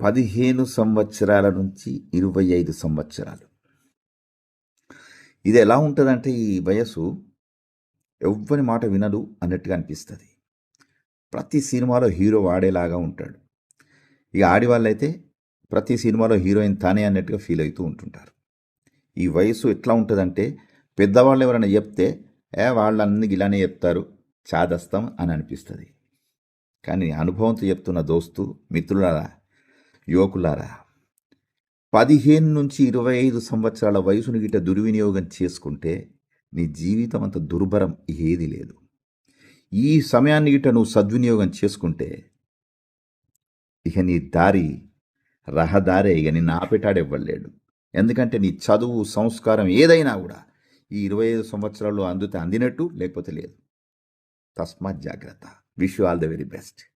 పదిహేను సంవత్సరాల నుంచి ఇరవై ఐదు సంవత్సరాలు. ఇది ఎలా ఉంటుందంటే ఈ వయసు ఎవ్వరి మాట వినడు అన్నట్టుగా అనిపిస్తుంది. ప్రతి సినిమాలో హీరో వాడేలాగా ఉంటాడు. ఇక ఆడివాళ్ళైతే ప్రతి సినిమాలో హీరోయిన్ తానే అన్నట్టుగా ఫీల్ అవుతూ ఉంటుంటారు. ఈ వయసు ఎట్లా ఉంటుందంటే పెద్దవాళ్ళు ఎవరైనా చెప్తే ఏ వాళ్ళన్నీ ఇలానే చెప్తారు చాదస్తాం అని అనిపిస్తుంది. కానీ అనుభవంతో చెప్తున్న దోస్తు మిత్రులలా యువకులారా పదిహేను నుంచి ఇరవై ఐదు సంవత్సరాల వయసును గిట్ట దుర్వినియోగం చేసుకుంటే నీ జీవితం అంత దుర్భరం ఏది లేదు. ఈ సమయాన్ని గిట నువ్వు సద్వినియోగం చేసుకుంటే ఇక నీ దారి రహదారే ఇక నిన్ను ఆపేటాడెవ్వలేడు ఎందుకంటే నీ చదువు సంస్కారం ఏదైనా కూడా ఈ ఇరవై ఐదు సంవత్సరాలు అందుతే అందినట్టు లేకపోతే లేదు. తస్మాత్ జాగ్రత్త. Wish you all the very best.